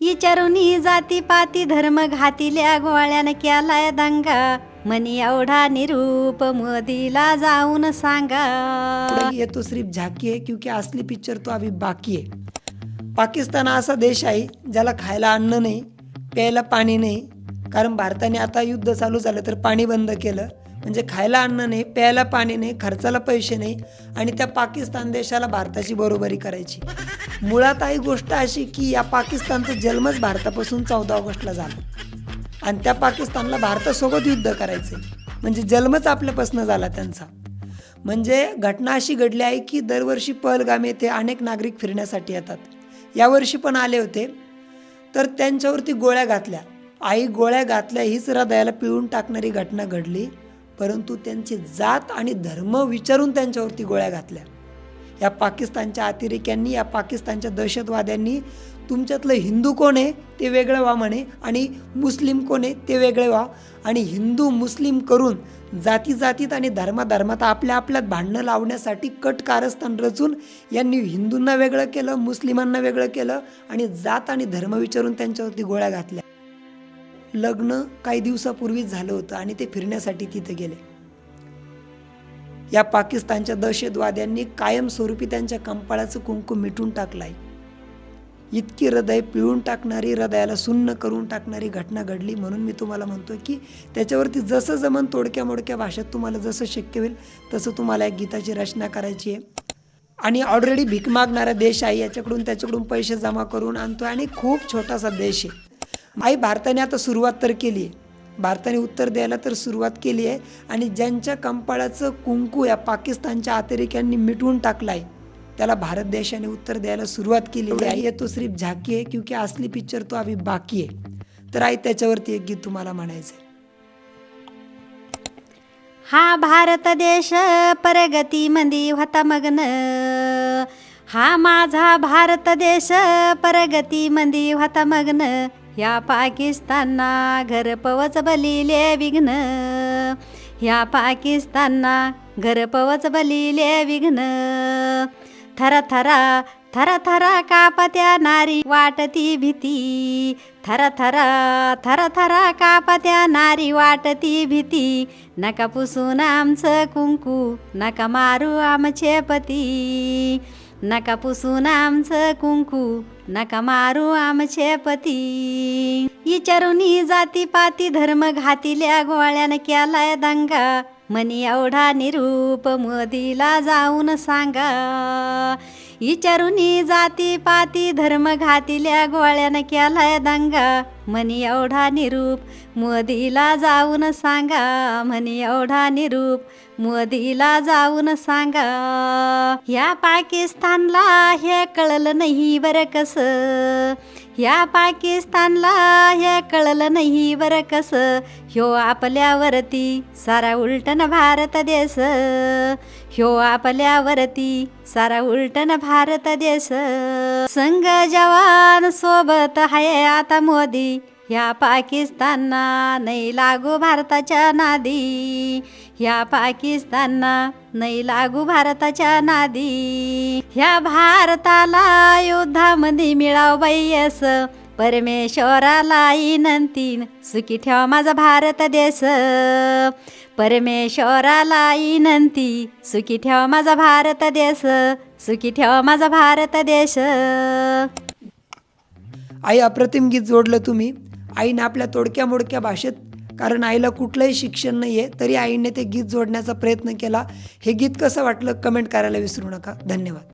विचारुनी जाती पाती धर्म घातिल्या गोळ्यानं केलाय दंगा. मनी एवढा निरूप मोदीला जाऊन सांगा. ये तो सिर्फ झाकी आहे क्योंकि असली पिक्चर तो अभी बाकी आहे. पाकिस्तान असा देश आहे ज्याला खायला अन्न नाही प्यायला पाणी नाही. कारण भारताने आता युद्ध चालू झालं तर पाणी बंद केलं. म्हणजे खायला अन्न नाही प्यायला पाणी नाही खर्चाला पैसे नाही आणि त्या पाकिस्तान देशाला भारताची बरोबरी करायची. मुळात आई गोष्ट अशी की या पाकिस्तानचा जन्मच भारतापासून चौदा ऑगस्टला झाला. आणि त्या पाकिस्तानला भारतासोबत युद्ध करायचे म्हणजे जन्मच आपल्यापासून झाला त्यांचा. म्हणजे घटना अशी घडली आहे की दरवर्षी पहलगाम येथे अनेक नागरिक फिरण्यासाठी येतात. यावर्षी पण आले होते. तर त्यांच्यावरती गोळ्या घातल्या. आई गोळ्या घातल्या हीच हृदयाला पिळून टाकणारी घटना घडली. परंतु त्यांची जात आणि धर्म विचारून त्यांच्यावरती गोळ्या घातल्या. या पाकिस्तानच्या अतिरेक्यांनी या पाकिस्तानच्या दहशतवाद्यांनी तुमच्यातलं हिंदू कोण आहे ते वेगळं व्हा म्हणे आणि मुस्लिम कोण आहे ते वेगळे व्हा. आणि हिंदू मुस्लिम करून जाती जातीत आणि धर्माधर्मात आपल्या आपल्यात भांडणं लावण्यासाठी कट कारस्थान रचून यांनी हिंदूंना वेगळं केलं मुस्लिमांना वेगळं केलं आणि जात आणि धर्म विचारून त्यांच्यावरती गोळ्या घातल्या. लग्न काही दिवसापूर्वीच झालं होतं आणि ते फिरण्यासाठी तिथे गेले. या पाकिस्तानच्या दहशतवाद्यांनी कायमस्वरूपी त्यांच्या कंपाळाचं कुंकू मिटून टाकलाय. इतकी हृदय पिळून टाकणारी हृदयाला सुन्न करून टाकणारी घटना घडली म्हणून मी तुम्हाला म्हणतोय की त्याच्यावरती जसं जमन तोडक्या मोडक्या भाषेत तुम्हाला जसं शक्य होईल तसं तुम्हाला एक गीताची रचना करायची आहे. आणि ऑलरेडी भीक मागणारा देश आहे याच्याकडून त्याच्याकडून पैसे जमा करून आणतोय आणि खूप छोटासा देश आहे. आई भारताने आता सुरुवात तर केली आहे. भारताने उत्तर द्यायला तर सुरुवात केली आहे. आणि ज्यांच्या कंपाळाचं कुंकू या पाकिस्तानच्या अतिरेक्यांनी मिटवून टाकलं आहे त्याला भारत देशाने उत्तर द्यायला सुरुवात केलेली आहे. तो सिर्फ झाकी आहे क्योंकि असली पिक्चर तो अभी बाकी आहे. तर आई त्याच्यावरती एक गीत तुम्हाला म्हणायचं आहे हा भारत देश प्रगती मंदी होता मग्न. हा माझा भारत देश प्रगती मंदी होता मग्न. ह्या पाकिस्तानना घर पवच बलिले विघ्न. ह्या पाकिस्तानना घर पवच बलिले विघ्न. थर थरा थरा थरा कापत्या नारी वाटती भीती. थर थरा थरा थरा कापत्या नारी वाटती भीती. नका पुसून आमचं कुंकू नका मारू आमचे पती. नका पुसून आमचं कुंकू नका मारू आमचे पती. विचारुनी जाती पाती धर्म घातिल्या गोळ्यानं केलाय दंगा. मनी एवढा निरूप मोदीला जाऊन सांगा. विचारुनी जाती पाती धर्म घातिल्या गोळ्यानं केलाय दंगा. म्हणी एवढा निरूप मोदीला जाऊन सांगा. म्हणी एवढा निरूप मोदीला जाऊन सांगा. या पाकिस्तानला हे कळलं नाही बरं कसं. या पाकिस्तानला हे कळलं नाही बरं कसं. ह्यो आपल्यावरती सारा उलटन भारत देश ह्यो आपल्यावरती सारा उलटन भारत देश संघ जवान सोबत हाय आता मोदी. ह्या पाकिस्तानना नाही लागू भारताच्या नादी. ह्या पाकिस्तानना नाही लागू भारताच्या नादी. ह्या भारताला युद्धामध्ये मिळाव बाईस परमेश्वराला विनंतीन सुखी ठेवा माझा भारत देश. परमेश्वराला विनंती. सुखी ठेवा माझा भारत देश. सुखी ठेवा माझा भारत देश. आई अप्रतिम गीत जोडलं तुम्ही. आईने आपल्या तोडक्या मोडक्या भाषेत कारण आईला कुठलंही शिक्षण नाही आहे तरी आईने ते गीत जोडण्याचा प्रयत्न केला. हे गीत कसं वाटलं कमेंट करायला विसरू नका. धन्यवाद.